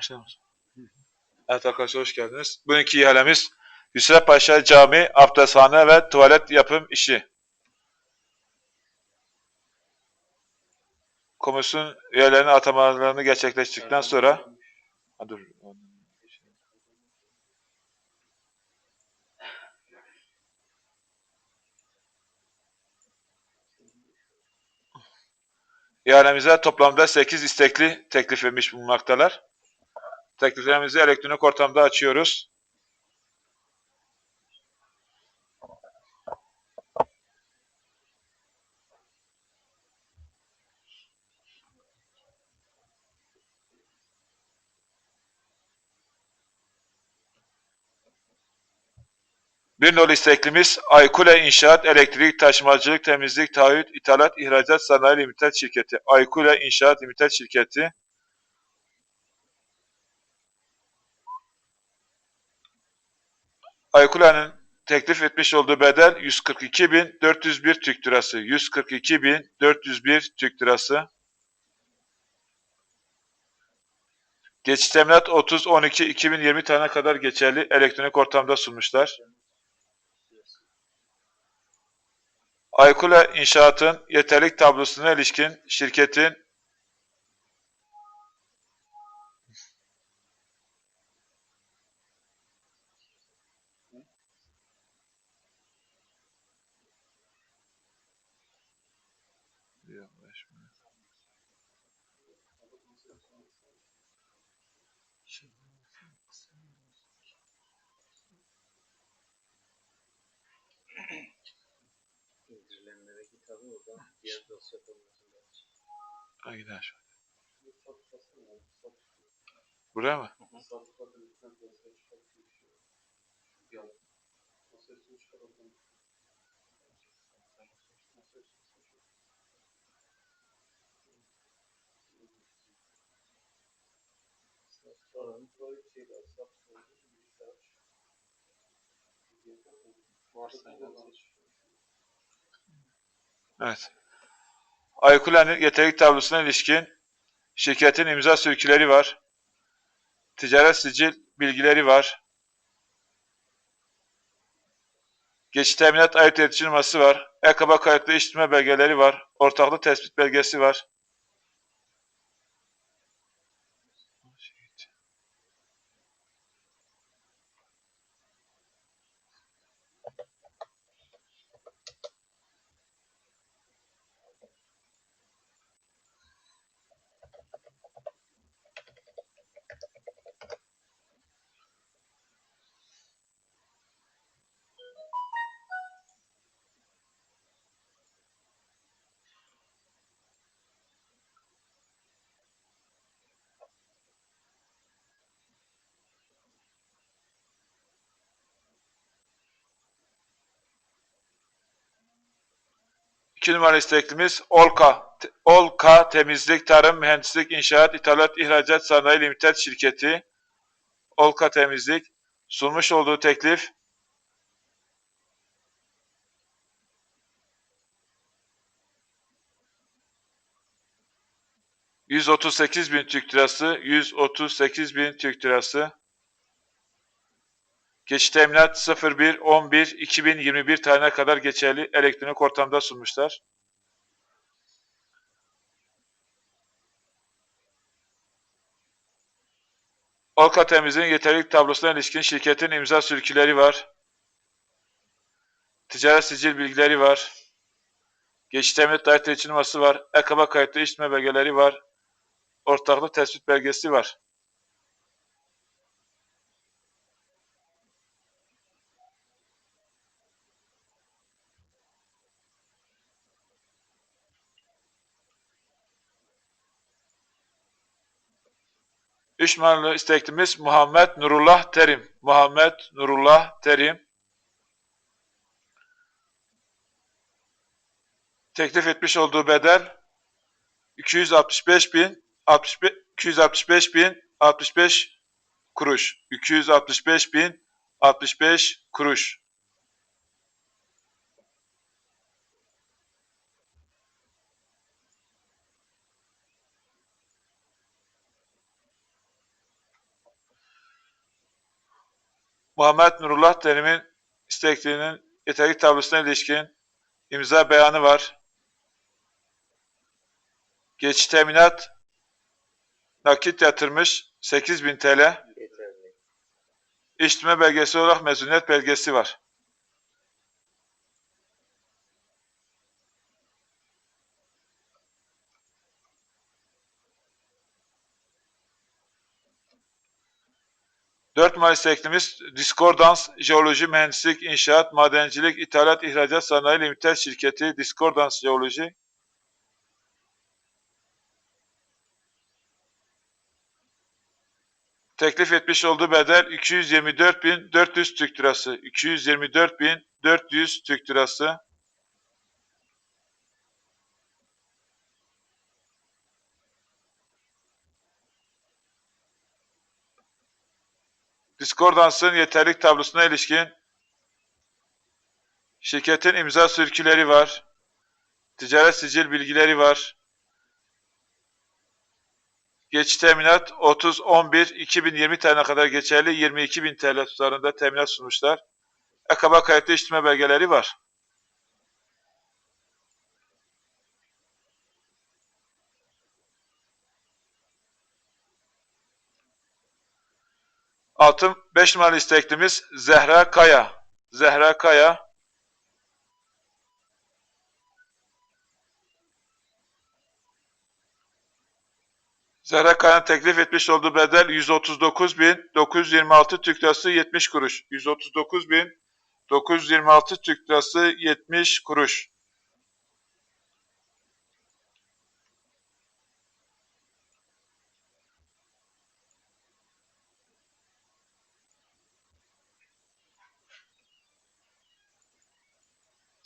Başlayalım. Evet arkadaşlar hoş geldiniz. Bugünkü ihalemiz Yusuf Paşa Cami, abdesthane ve tuvalet yapım işi. Komisyon üyelerinin atamalarını gerçekleştirdikten sonra Ha, dur. İhalemize toplamda 8 istekli teklif etmiş bulunmaktalar. Tekliflerimizi elektronik ortamda açıyoruz. Bir nolu isteklimiz Aykule İnşaat Elektrik Taşımacılık Temizlik Taahhüt İthalat İhracat Sanayi Limited Şirketi Aykule İnşaat Limited Şirketi Aykula'nın teklif etmiş olduğu bedel 142.401 Türk Lirası. 142.401 Türk Lirası. Geçiş teminat 30-12-2020 tane kadar geçerli elektronik ortamda sunmuşlar. Aykula İnşaat'ın yeterlik tablosuna ilişkin şirketin aí ders? Buraya mı? Varsa Evet. Aykula'nın yeterlik tablosuna ilişkin şirketin imza sürküleri var. Ticaret sicil bilgileri var. Geçiş teminat ayırt edici numarası var. EKBA kayıtlı işletme belgeleri var. Ortaklık tespit belgesi var. İki numaralı isteklimiz Olka. Olka Temizlik, Tarım, Mühendislik, İnşaat, İthalat, İhracat Sanayi Limited şirketi. Olka Temizlik. Sunmuş olduğu teklif ...138 bin Türk lirası, 138 bin Türk lirası. Geçiş teminat 01-11-2021 tarihine kadar geçerli elektronik ortamda sunmuşlar. Olka Temizliğin yeterlilik tablosuna ilişkin şirketin imza sürküleri var. Ticaret sicil bilgileri var. Geçiş teminat dair teçhin numarası var. EKBA kayıtlı işletme belgeleri var. Ortaklık tespit belgesi var. Üç numaralı isteklimiz Muhammed Nurullah Terim. Muhammed Nurullah Terim. Teklif etmiş olduğu bedel 265 bin 65, 265 bin 65 kuruş. 265 bin 65 kuruş. Muhammed Nurullah Terim'in istekliğinin yeterlik tablosuna ilişkin imza beyanı var. Geçiş teminat nakit yatırmış 8000 TL. İşletme belgesi olarak mezuniyet belgesi var. Dört Mayıs teklimiz Discordance Jeoloji Mühendislik İnşaat Madencilik İthalat İhracat Sanayi Limited Şirketi Discordance Jeoloji Teklif etmiş olduğu bedel 224.400 Türk Lirası. 224.400 Türk Lirası. Discordans'ın yeterlik tablosuna ilişkin şirketin imza sürküleri var. Ticaret sicil bilgileri var. Geçiş teminat 30-11-2020 tarihine kadar geçerli 22.000 TL tutarında teminat sunmuşlar. Akaba kayıtlı işletme belgeleri var. Altın 5 numaralı isteklimiz Zehra Kaya. Zehra Kaya Zehra Kaya'nın teklif etmiş olduğu bedel 139.926 Türk Lirası 70 kuruş. 139.926 Türk Lirası 70 kuruş.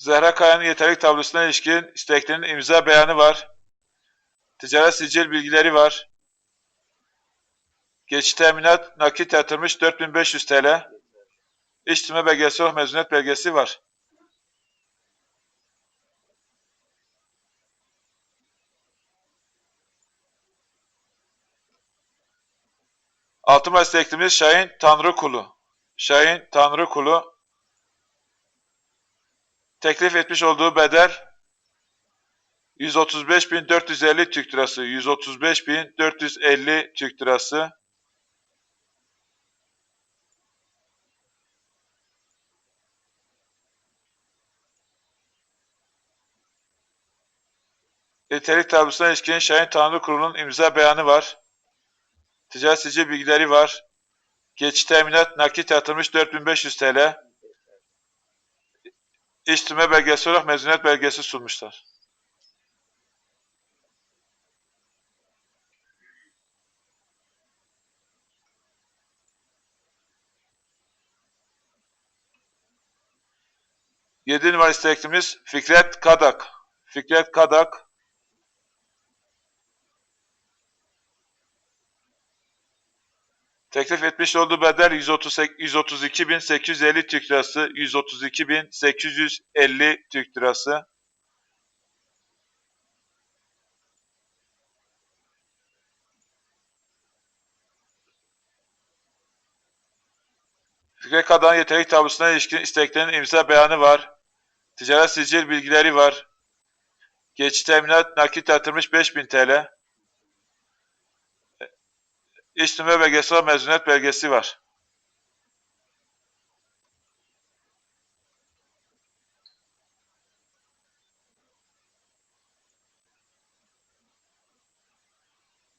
Zehra Kaya'nın yeterlik tablosuna ilişkin isteklerinin imza beyanı var. Ticaret sicil bilgileri var. Geçiş teminat nakit yatırmış 4500 TL. İşletme belgesi mezuniyet belgesi var. Altı Mayıs teklimiz Şahin Tanrıkulu. Şahin Tanrıkulu teklif etmiş olduğu bedel 135.450 Türk Lirası. 135.450 Türk Lirası. Yeterlik tablosuna ilişkin Şahin Tanrı Kurulu'nun imza beyanı var. Ticaret sicil bilgileri var. Geçiş teminat nakit yatırmış 4500 TL. İşletme belgesi olarak mezuniyet belgesi sunmuşlar. Yedi numara isteklimiz Fikret Kadak. Fikret Kadak teklif etmiş olduğu bedel 132.850 Türk Lirası, 132.850 Türk Lirası. Fikret Kadan yeterlik tablosuna ilişkin isteklerinin imza beyanı var. Ticaret sicil bilgileri var. Geçiş teminat nakit yatırmış 5000 TL. İşletme belgesi ve mezuniyet belgesi var.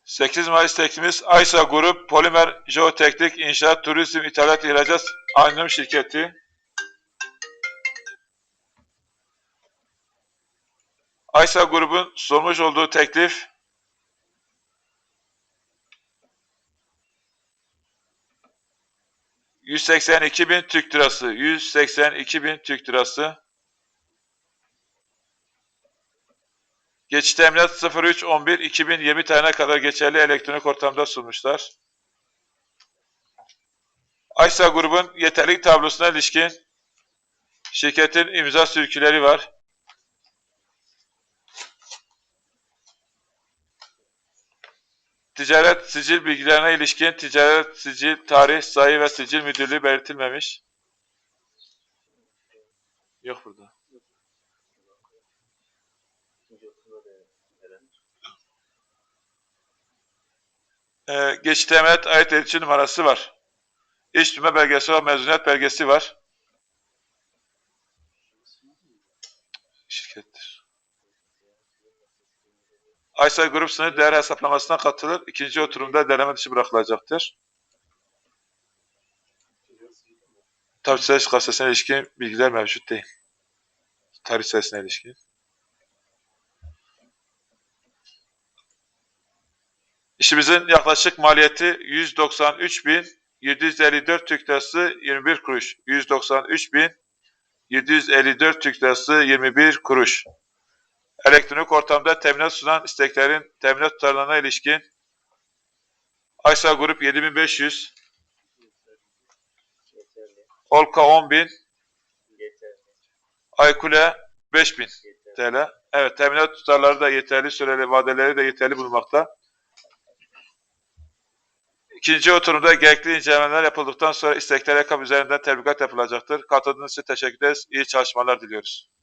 Sekiz Mayıs teklifimiz Aysa Grup Polimer Jeoteknik İnşaat Turizm İthalat İhracat Anonim Şirketi. Aysa Grubun sunmuş olduğu teklif ...182 bin Türk lirası. 182 bin Türk lirası. Geçiş teminat 03.11.2020 tarihine kadar geçerli elektronik ortamda sunmuşlar. Aysa grubun yeterlik tablosuna ilişkin şirketin imza sürküleri var. Ticaret sicil bilgilerine ilişkin ticaret sicil tarih, sayı ve sicil müdürlüğü belirtilmemiş. Yok burada. Ee, geçit emanet ait edici numarası var. İş tüme belgesi var, mezuniyet belgesi var. Aysel Grup sınır değer hesaplamasına katılır. İkinci oturumda deneme dışı bırakılacaktır. Tabii ses kasasına ilişkin bilgiler mevcut değil. Tarih sayısına ilişkin. İşimizin yaklaşık maliyeti 193.754 Türk Lirası 21 kuruş. 193.754 Türk Lirası 21 kuruş. Elektronik ortamda teminat sunan isteklerin teminat tutarlarına ilişkin Aysel Grup 7500, Yeterli. Olka 10.000, Yeterli. Aykule 5000 Yeterli. TL. Evet, teminat tutarları da yeterli, süreli vadeleri de yeterli bulunmakta. İkinci oturumda gerekli incelemeler yapıldıktan sonra istekler yakam üzerinden tebligat yapılacaktır. Katıldığınız için teşekkür ederiz. İyi çalışmalar diliyoruz.